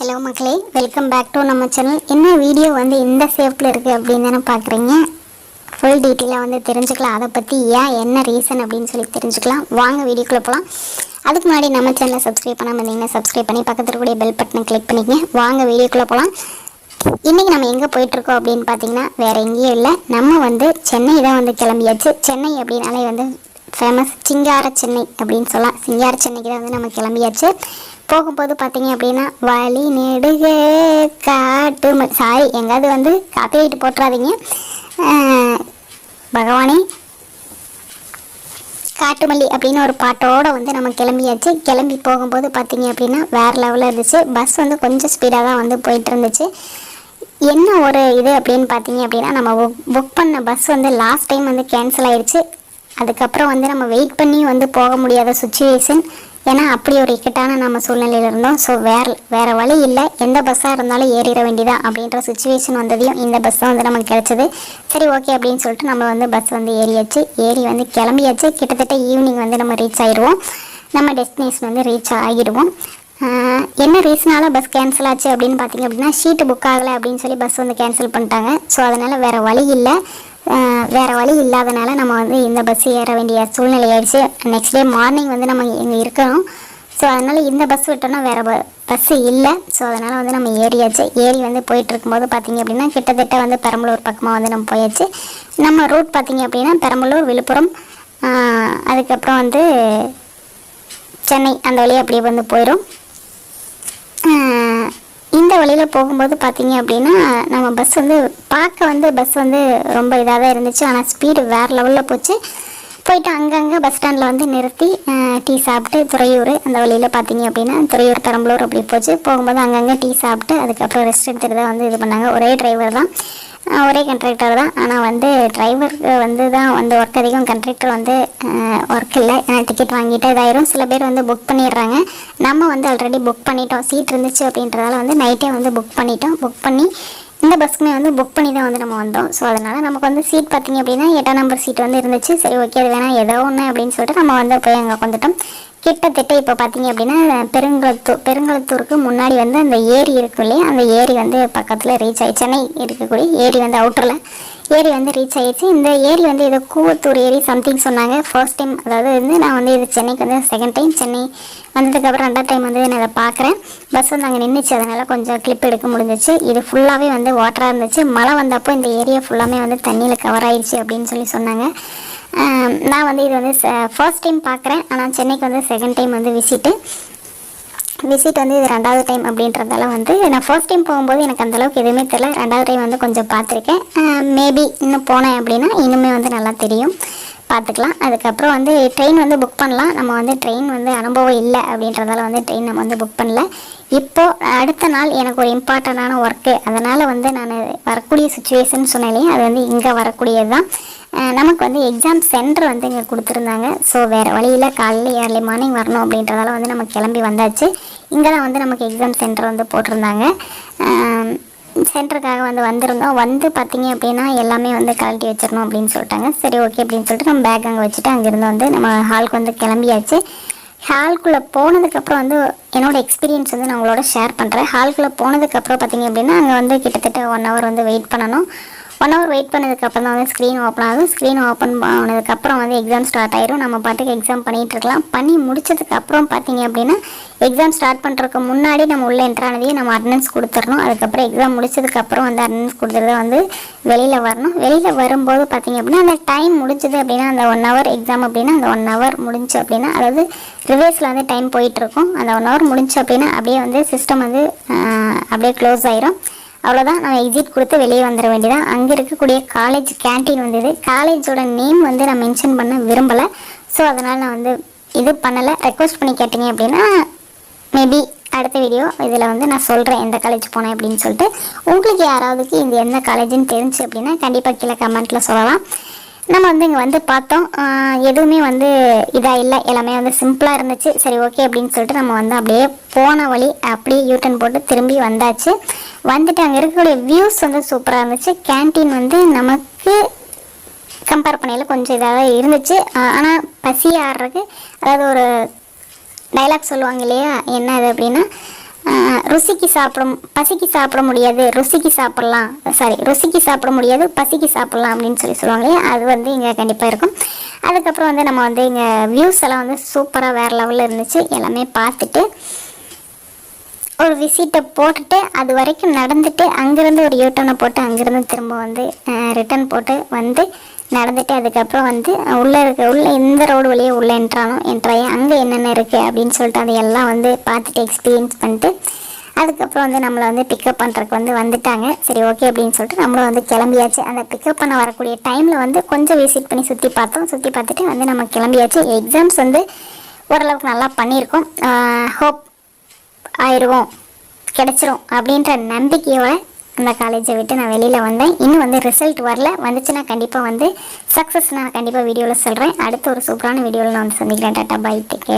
Hello மக்களே welcome back to நம்ம channel என்ன வீடியோ வந்து இந்த சேஃபில் இருக்குது அப்படின்னு தானே பார்க்குறீங்க? ஃபுல் டீட்டெயிலாக வந்து தெரிஞ்சுக்கலாம். அதை பற்றி ஏன் என்ன ரீசன் அப்படின்னு சொல்லி தெரிஞ்சுக்கலாம். வாங்க வீடியோக்குள்ளே போகலாம் அதுக்கு முன்னாடி நம்ம சேனலை சப்ஸ்கிரைப் பண்ணாமல் இருந்தீங்கன்னா சப்ஸ்கிரைப் பண்ணி பக்கத்தில் கூட பெல் பட்டனை கிளிக் பண்ணிக்கங்க. வாங்க வீடியோக்குள்ளே போகலாம் இன்றைக்கி நம்ம எங்கே போயிட்டுருக்கோம் அப்படின்னு பார்த்தீங்கன்னா வேறு எங்கேயும் இல்லை. நம்ம வந்து சென்னை தான் வந்து கிளம்பியாச்சு. சென்னை அப்படின்னாலே வந்து ஃபேமஸ் சிங்கார சென்னை அப்படின்னு சொல்லலாம். சிங்கார சென்னைக்கு தான் வந்து நம்ம கிளம்பியாச்சு. போகும்போது பார்த்தீங்க அப்படின்னா வழி நெடுக காட்டு சாரி எங்காவது வந்து காப்பிட்டு போட்டுறாதீங்க. பகவானே. காட்டுமல்லி அப்படின்னு ஒரு பாட்டோட வந்து நம்ம கிளம்பியாச்சு. கிளம்பி போகும்போது பார்த்தீங்க அப்படின்னா வேறு லெவலில் இருந்துச்சு. பஸ் வந்து கொஞ்சம் ஸ்பீடாக தான் வந்து போயிட்டு இருந்துச்சு. என்ன ஒரு இது அப்படின்னு பார்த்தீங்க அப்படின்னா நம்ம புக் பண்ண பஸ் வந்து லாஸ்ட் டைம் வந்து கேன்சல் ஆயிடுச்சு அதுக்கப்புறம் வந்து நம்ம வெயிட் பண்ணி வந்து போக முடியாத சுச்சுவேஷன் ஏன்னா அப்படி ஒரு இக்கட்டான நம்ம சூழ்நிலையில் இருந்தோம். ஸோ வேறு வேறு வழி இல்லை. எந்த பஸ்ஸாக இருந்தாலும் ஏறிட வேண்டியதா அப்படின்ற சுச்சுவேஷன் வந்ததையும் இந்த பஸ் வந்து நமக்கு கிடச்சிது. சரி ஓகே அப்படின்னு சொல்லிட்டு நம்ம வந்து பஸ் வந்து ஏறியாச்சு. ஏறி வந்து கிளம்பியாச்சு. கிட்டத்தட்ட ஈவினிங் வந்து நம்ம ரீச் ஆயிடுவோம். நம்ம டெஸ்டினேஷன் வந்து ரீச் ஆகிடுவோம். என்ன ரீசனால பஸ் கேன்சல் ஆச்சு அப்படின்னு பார்த்தீங்க அப்படின்னா ஷீட்டு புக் ஆகலை அப்படின்னு சொல்லி பஸ் வந்து கேன்சல் பண்ணிட்டாங்க. ஸோ அதனால் வேறு வழி இல்லை. வேறு வழி இல்லாதனால நம்ம வந்து இந்த பஸ் ஏற வேண்டிய சூழ்நிலை ஆயிடுச்சு. நெக்ஸ்ட் டே மார்னிங் வந்து நம்ம இங்கே இருக்கணும் ஸோ அதனால் இந்த பஸ் விட்டோம்னா வேறு ப பஸ்ஸு இல்லை. ஸோ அதனால் வந்து நம்ம ஏறியாச்சு. ஏறி வந்து போயிட்டு இருக்கும்போது பார்த்தீங்க அப்படின்னா கிட்டத்தட்ட வந்து பெரம்பலூர் பக்கமாக வந்து நம்ம போயாச்சு. நம்ம ரூட் பார்த்திங்க அப்படின்னா பெரம்பலூர் விழுப்புரம் அதுக்கப்புறம் வந்து சென்னை. அந்த வழியாக அப்படியே வந்து போயிடும் இந்த வழியில் போகும்போது பார்த்தீங்க அப்படின்னா நம்ம பஸ் வந்து பார்க்க வந்து பஸ் வந்து ரொம்ப இதாக தான் இருந்துச்சு. ஆனால் ஸ்பீடு வேறு லெவலில் போச்சு. போயிட்டு அங்கங்கே பஸ் ஸ்டாண்டில் வந்து நிறுத்தி டீ சாப்பிட்டு துறையூர் அந்த வழியில் பார்த்தீங்க அப்படின்னா துறையூர் பெரம்பலூர் அப்படி போச்சு. போகும்போது அங்கங்கே டீ சாப்பிட்டு அதுக்கப்புறம் ரெஸ்ட் எடுத்துகிட்டு தான் வந்து இது பண்ணாங்க. ஒரே டிரைவர் தான். ஒரே கண்ட்ராக்டர் தான். ஆனால் வந்து டிரைவருக்கு வந்து தான் வந்து ஒர்க் அதிகம். கண்ட்ராக்டர் வந்து ஒர்க் இல்லை. டிக்கெட் வாங்கிட்டு இதாயிரும். சில பேர் வந்து புக் பண்ணிடுறாங்க. நம்ம வந்து ஆல்ரெடி புக் பண்ணிட்டோம். சீட் இருந்துச்சு அப்படின்றதால வந்து நைட்டே வந்து புக் பண்ணிட்டோம். புக் பண்ணி இந்த பஸ்க்குமே வந்து புக் பண்ணி தான் வந்து நம்ம வந்தோம். ஸோ அதனால் நமக்கு வந்து சீட் பார்த்திங்க அப்படின்னா எட்டாம் நம்பர் சீட் வந்து இருந்துச்சு. சரி ஓகே அது வேணாம். ஏதோ ஒன்று அப்படின்னு சொல்லிட்டு நம்ம வந்து போய் அங்கே உட்காந்துட்டோம் கிட்டத்தட்ட இப்போ பார்த்தீங்க அப்படின்னா பெருங்குளத்தூர் பெருங்குளத்தூருக்கு முன்னாடி வந்து அந்த ஏரி இருக்கும் இல்லையா? அந்த ஏரி வந்து பக்கத்தில் ரீச் ஆகி சென்னை இருக்கக்கூடிய ஏரி வந்து அவுட்டரில் ஏரி வந்து ரீச் ஆகிடுச்சு இந்த ஏரி வந்து ஏதோ கூவத்தூர் ஏரி சம்திங் சொன்னாங்க. ஃபர்ஸ்ட் டைம் அதாவது வந்து நான் வந்து இது சென்னைக்கு வந்து செகண்ட் டைம் சென்னை வந்ததுக்கப்புறம் ரெண்டாவது டைம் வந்து நான் அதை பார்க்குறேன். பஸ் வந்து அங்கே நின்றுச்சு அதனால் கொஞ்சம் கிளிப் எடுக்க முடிஞ்சிச்சு. இது ஃபுல்லாகவே வந்து வாட்டராக இருந்துச்சு. மழை வந்தப்போ இந்த ஏரியா ஃபுல்லாமே வந்து தண்ணியில் கவர் ஆயிடுச்சு அப்படின்னு சொல்லி சொன்னாங்க. நான் வந்து இது வந்து ஃபர்ஸ்ட் டைம் பார்க்குறேன். ஆனால் சென்னைக்கு வந்து செகண்ட் டைம் வந்து விசிட்டு விசிட் வந்து இது ரெண்டாவது டைம் அப்படின்றதால வந்து நான் ஃபர்ஸ்ட் டைம் போகும்போது எனக்கு அந்தளவுக்கு எதுவுமே தெரியல. ரெண்டாவது டைம் வந்து கொஞ்சம் பார்த்துருக்கேன். மேபி இன்னும் போனேன் அப்படின்னா இன்னுமே வந்து நல்லா தெரியும். பார்த்துக்கலாம். அதுக்கப்புறம் வந்து ட்ரெயின் வந்து புக் பண்ணலாம். நம்ம வந்து ட்ரெயின் வந்து அனுபவம் இல்லை அப்படின்றதால வந்து ட்ரெயின் நம்ம வந்து புக் பண்ணல. இப்போது அடுத்த நாள் எனக்கு ஒரு இம்பார்ட்டண்ட்டான ஒர்க்கு அதனால் வந்து நான் வரக்கூடிய சுச்சுவேஷன் சொன்னாலேயே அது வந்து இங்கே வரக்கூடியது தான் நமக்கு வந்து எக்ஸாம் சென்டர் வந்து இங்கே கொடுத்துருந்தாங்க. ஸோ வேறு வழியில் காலையில் ஏர்லி மார்னிங் வரணும் அப்படின்றதால வந்து நம்ம கிளம்பி வந்தாச்சு. இங்கே தான் வந்து நமக்கு எக்ஸாம் சென்டர் வந்து போட்டிருந்தாங்க. சென்டருக்காக வந்து வந்திருந்தோம். வந்து பார்த்தீங்க அப்படின்னா எல்லாமே வந்து கழட்டி வச்சிடணும் அப்படின்னு சொல்லிட்டாங்க. சரி ஓகே அப்படின்னு சொல்லிட்டு நம்ம பேக் அங்கே வச்சுட்டு அங்கேருந்து வந்து நம்ம ஹாலுக்கு வந்து கிளம்பியாச்சு. ஹால்குள்ளே போனதுக்கப்புறம் வந்து என்னோடய எக்ஸ்பீரியன்ஸ் வந்து நான் உங்களோட ஷேர் பண்ணுறேன் ஹால்குள்ளே போனதுக்கப்புறம் பார்த்தீங்க அப்படின்னா அங்கே வந்து கிட்டத்தட்ட ஒன் ஹவர் வந்து வெயிட் பண்ணணும். ஒன் ஹவர் வெயிட் பண்ணதுக்கப்புறம் தான் வந்து ஸ்க்ரீன் ஓப்பன் ஆகும். ஸ்க்ரீன் ஓப்பன் ஆனதுக்கப்புறம் வந்து எக்ஸாம் ஸ்டார்ட் ஆயிரும். நம்ம பாட்டுக்கு எக்ஸாம் பண்ணிகிட்டு இருக்கலாம். பண்ணி முடிச்சதுக்கப்புறம் பார்த்தீங்க அப்படின்னா எக்ஸாம் ஸ்டார்ட் பண்ணுறதுக்கு முன்னாடி நம்ம உள்ளே என்ட்ரானதையும் நம்ம அட்னன்ஸ் கொடுத்துடணும். அதுக்கப்புறம் எக்ஸாம் முடிச்சதுக்கப்புறம் வந்து அட்னன்ஸ் கொடுத்துட்டு வந்து வெளியில் வரணும். வெளியில் வரும்போது பார்த்தீங்க அப்படின்னா அந்த டைம் முடிஞ்சது அப்படின்னா அந்த ஒன் ஹவர் எக்ஸாம் அப்படின்னா அந்த ஒன் ஹவர் முடிஞ்சு அப்படின்னா அதாவது ரிவர்ஸில் வந்து டைம் போயிட்டுருக்கும் அந்த ஒன் ஹவர் முடிஞ்சு அப்படின்னா அப்படியே வந்து சிஸ்டம் வந்து அப்படியே க்ளோஸ் ஆயிரும். அவ்வளோதான் நம்ம எக்ஸிட் கொடுத்து வெளியே வந்துட வேண்டியதான் அங்கே இருக்கக்கூடிய காலேஜ் கேண்டீன் வந்தது காலேஜோட நேம் வந்து நான் மென்ஷன் பண்ண விரும்பலை. ஸோ அதனால் நான் வந்து இது பண்ணலை. ரெக்வஸ்ட் பண்ணி கேட்டீங்க அப்படின்னா மேபி அடுத்த வீடியோ இதில் வந்து நான் சொல்கிறேன் எந்த காலேஜ் போனேன் அப்படின்னு சொல்லிட்டு. உங்களுக்கு யாராவதுக்கு இந்த எந்த காலேஜுன்னு தெரிஞ்சு அப்படின்னா கண்டிப்பாக கீழே கமெண்ட்டில் சொல்லலாம். நம்ம வந்து இங்கே வந்து பார்த்தோம். எதுவுமே வந்து இதாக இல்லை. எல்லாமே வந்து சிம்பிளாக இருந்துச்சு. சரி ஓகே அப்படின்னு சொல்லிட்டு நம்ம வந்து அப்படியே போன வழி அப்படியே யூட்டன் போட்டு திரும்பி வந்தாச்சு. வந்துட்டு அங்கே இருக்கக்கூடிய வியூஸ் வந்து சூப்பராக இருந்துச்சு. கேண்டீன் வந்து நமக்கு கம்பேர் பண்ணையில் கொஞ்சம் இதாக இருந்துச்சு. ஆனால் பசி ஆடுறதுக்கு அதாவது ஒரு டைலாக் சொல்லுவாங்க இல்லையா? என்ன அது அப்படின்னா ருசிக்கு சாப்பிட பசிக்கு சாப்பிட முடியாது ருசிக்கு சாப்பிட்லாம். சாரி ருசிக்கு சாப்பிட முடியாது பசிக்கு சாப்பிட்லாம் அப்படின்னு சொல்லி சொல்லுவாங்க இல்லையா? அது வந்து இங்கே கண்டிப்பாக இருக்கும். அதுக்கப்புறம் வந்து நம்ம வந்து இங்கே வியூஸ் எல்லாம் வந்து சூப்பராக வேறு லெவலில் இருந்துச்சு. எல்லாமே பார்த்துட்டு ஒரு விசிட்டை போட்டுட்டு அது வரைக்கும் நடந்துட்டு அங்கேருந்து ஒரு யூட்டனை போட்டு அங்கேருந்து திரும்ப வந்து ரிட்டர்ன் போட்டு வந்து நடந்துட்டு அதுக்கப்புறம் வந்து உள்ளே இருக்க உள்ளே இந்த ரோடு வழியே உள்ளே என்ட்ரானோம் என்ட்ராயி அங்கே என்னென்ன இருக்குது அப்படின்னு சொல்லிட்டு அதையெல்லாம் வந்து பார்த்துட்டு எக்ஸ்பீரியன்ஸ் பண்ணிட்டு அதுக்கப்புறம் வந்து நம்மளை வந்து பிக்கப் பண்ணுறதுக்கு வந்து வந்துட்டாங்க. சரி ஓகே அப்படின்னு சொல்லிட்டு நம்மளும் வந்து கிளம்பியாச்சு. அந்த பிக்கப் பண்ண வரக்கூடிய டைமில் வந்து கொஞ்சம் விசிட் பண்ணி சுற்றி பார்த்தோம். சுற்றி பார்த்துட்டு வந்து நம்ம கிளம்பியாச்சு. எக்ஸாம்ஸ் வந்து ஓரளவுக்கு நல்லா பண்ணியிருக்கோம். ஹோப் ஆயிடுவோம் கிடச்சிரும் அப்படின்ற நம்பிக்கையோட அந்த காலேஜை விட்டு நான் வெளியில் வந்தேன். இன்னும் வந்து ரிசல்ட் வரல. வந்துச்சுன்னா கண்டிப்பாக வந்து சக்ஸஸ் நான் கண்டிப்பாக வீடியோவில் சொல்கிறேன் அடுத்த ஒரு சூப்பரான வீடியோவில் நான் வந்து சந்திக்கிறேன். Tata bye take